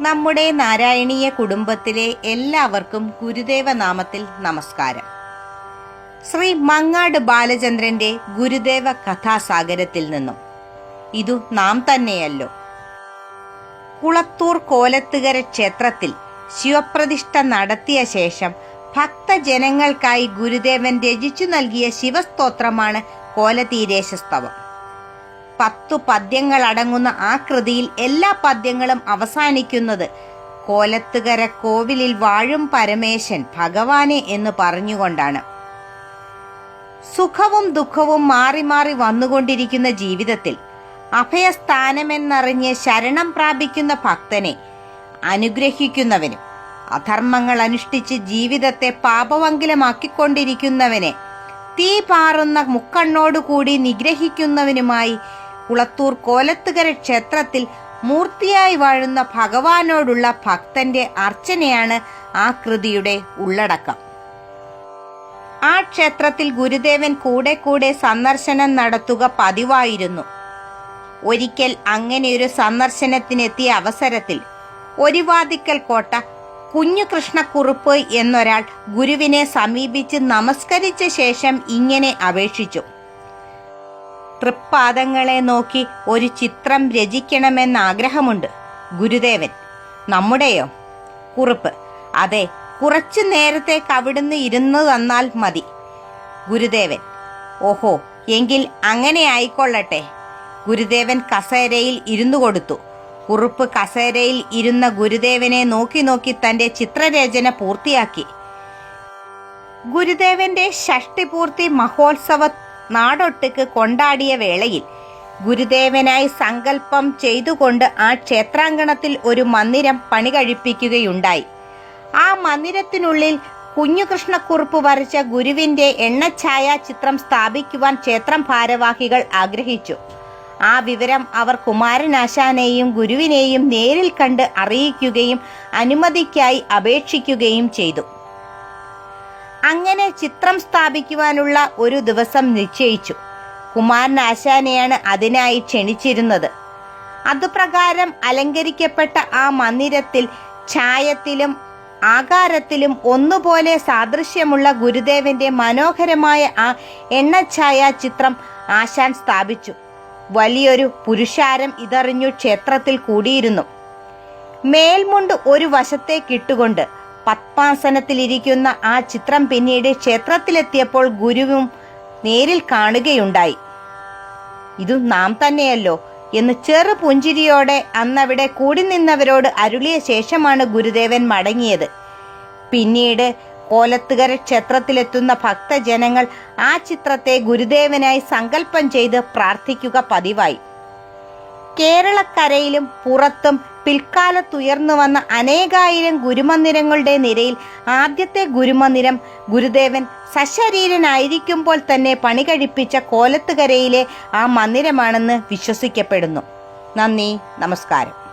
നമ്മുടെ നാരായണീയ കുടുംബത്തിലെ എല്ലാവർക്കും ഗുരുദേവ നാമത്തിൽ നമസ്കാരം. ശ്രീ മങ്ങാട് ബാലചന്ദ്രന്റെ ഗുരുദേവ കഥാസാഗരത്തിൽ നിന്നും. ഇതു നാം തന്നെയല്ലോ. കുളത്തൂർ കോലത്തുകര ക്ഷേത്രത്തിൽ ശിവപ്രതിഷ്ഠ നടത്തിയ ശേഷം ഭക്തജനങ്ങൾക്കായി ഗുരുദേവൻ രചിച്ചു നൽകിയ ശിവസ്തോത്രമാണ് കോലതീരേശസ്തവം. പത്തു പദ്യങ്ങൾ അടങ്ങുന്ന ആ കൃതിയിൽ എല്ലാ പദ്യങ്ങളും അവസാനിക്കുന്നത് കോലത്തുകര കോവിലിൽ വാഴും പരമേശൻ ഭഗവാനെ എന്ന് പറഞ്ഞുകൊണ്ടാണ്. സുഖവും ദുഃഖവും മാറി മാറി വന്നുകൊണ്ടിരിക്കുന്ന ജീവിതത്തിൽ അഭയസ്ഥാനമെന്നറിഞ്ഞ് ശരണം പ്രാപിക്കുന്ന ഭക്തനെ അനുഗ്രഹിക്കുന്നവനും അധർമ്മങ്ങൾ അനുഷ്ഠിച്ച് ജീവിതത്തെ പാപവങ്കിലമാക്കിക്കൊണ്ടിരിക്കുന്നവനെ തീ പാറുന്ന മുക്കണ്ണോടുകൂടി നിഗ്രഹിക്കുന്നവനുമായി കുളത്തൂർ കോലത്തുകര ക്ഷേത്രത്തിൽ മൂർത്തിയായി വാഴുന്ന ഭഗവാനോടുള്ള ഭക്തന്റെ അർച്ചനയാണ് ആ കൃതിയുടെ ഉള്ളടക്കം. ആ ക്ഷേത്രത്തിൽ ഗുരുദേവൻ കൂടെ കൂടെ സന്ദർശനം നടത്തുക പതിവായിരുന്നു. ഒരിക്കൽ അങ്ങനെയൊരു സന്ദർശനത്തിനെത്തിയ അവസരത്തിൽ ഒരിവാദിക്കൽ കോട്ട കുഞ്ഞുകൃഷ്ണക്കുറുപ്പ് എന്നൊരാൾ ഗുരുവിനെ സമീപിച്ച് നമസ്കരിച്ച ശേഷം ഇങ്ങനെ അപേക്ഷിച്ചു. തൃപ്പാദങ്ങളെ നോക്കി ഒരു ചിത്രം രചിക്കണമെന്ന് ആഗ്രഹമുണ്ട് ഗുരുദേവൻ നമ്മുടെയോ? കുറിപ്പ് അതെ കുറച്ചു നേരത്തേക്ക് അവിടുന്ന് ഇരുന്നു തന്നാൽ മതി. ഗുരുദേവൻ ഓഹോ എങ്കിൽ അങ്ങനെ ആയിക്കൊള്ളട്ടെ. ഗുരുദേവൻ കസേരയിൽ ഇരുന്നു കൊടുത്തു. കുറുപ്പ് കസേരയിൽ ഇരുന്ന ഗുരുദേവനെ നോക്കി നോക്കി തന്റെ ചിത്രരചന പൂർത്തിയാക്കി. ഗുരുദേവന്റെ ഷഷ്ടിപൂർത്തി മഹോത്സവ നാടൊട്ടുക്ക് കൊണ്ടാടിയ വേളയിൽ ഗുരുദേവനായി സങ്കല്പം ചെയ്തുകൊണ്ട് ആ ക്ഷേത്രാങ്കണത്തിൽ ഒരു മന്ദിരം പണി കഴിപ്പിക്കുകയുണ്ടായി ആ മന്ദിരത്തിനുള്ളിൽ കുഞ്ഞുകൃഷ്ണക്കുറുപ്പ് വരച്ച ഗുരുവിന്റെ എണ്ണഛായ ചിത്രം സ്ഥാപിക്കുവാൻ ക്ഷേത്രം ഭാരവാഹികൾ ആഗ്രഹിച്ചു. ആ വിവരം അവർ കുമാരനാശാനെയും ഗുരുവിനെയും നേരിൽ കണ്ട് അറിയിക്കുകയും അനുമതിക്കായി അപേക്ഷിക്കുകയും ചെയ്തു. അങ്ങനെ ചിത്രം സ്ഥാപിക്കുവാനുള്ള ഒരു ദിവസം നിശ്ചയിച്ചു. കുമാരനാശാനെയാണ് അതിനായി ക്ഷണിച്ചിരുന്നത്. അതുപ്രകാരം അലങ്കരിക്കപ്പെട്ട ആ മന്ദിരത്തിൽ ഛായത്തിലും ആകാരത്തിലും ഒന്നുപോലെ സാദൃശ്യമുള്ള ഗുരുദേവന്റെ മനോഹരമായ ആ എണ്ണഛായ ചിത്രം ആശാൻ സ്ഥാപിച്ചു. വലിയൊരു പുരുഷാരം ഇതറിഞ്ഞു ക്ഷേത്രത്തിൽ കൂടിയിരുന്നു. മേൽമുണ്ട് ഒരു വശത്തേക്കിട്ടുകൊണ്ട് പത്മാസനത്തിലിരിക്കുന്ന ആ ചിത്രം പിന്നീട് ക്ഷേത്രത്തിലെത്തിയപ്പോൾ ഗുരുവും നേരിൽ കാണുകയുണ്ടായി. ഇതു നാം തന്നെയല്ലോ എന്ന് ചെറു പുഞ്ചിരിയോടെ അന്നവിടെ കൂടി നിന്നവരോട് അരുളിയ ശേഷമാണ് ഗുരുദേവൻ മടങ്ങിയത്. പിന്നീട് കോലത്തുകര ക്ഷേത്രത്തിലെത്തുന്ന ഭക്തജനങ്ങൾ ആ ചിത്രത്തെ ഗുരുദേവനായി സങ്കല്പം ചെയ്ത് പ്രാർത്ഥിക്കുക പതിവായി. കേരളക്കരയിലും പുറത്തും പിൽക്കാലത്തുയർന്നു വന്ന അനേകായിരം ഗുരുമന്ദിരങ്ങളുടെ നിരയിൽ ആദ്യത്തെ ഗുരുമന്ദിരം ഗുരുദേവൻ സശരീരനായിരിക്കുമ്പോൾ തന്നെ പണി കഴിപ്പിച്ച കോലത്തുകരയിലെ ആ മന്ദിരമാണെന്ന് വിശ്വസിക്കപ്പെടുന്നു. നന്ദി നമസ്കാരം.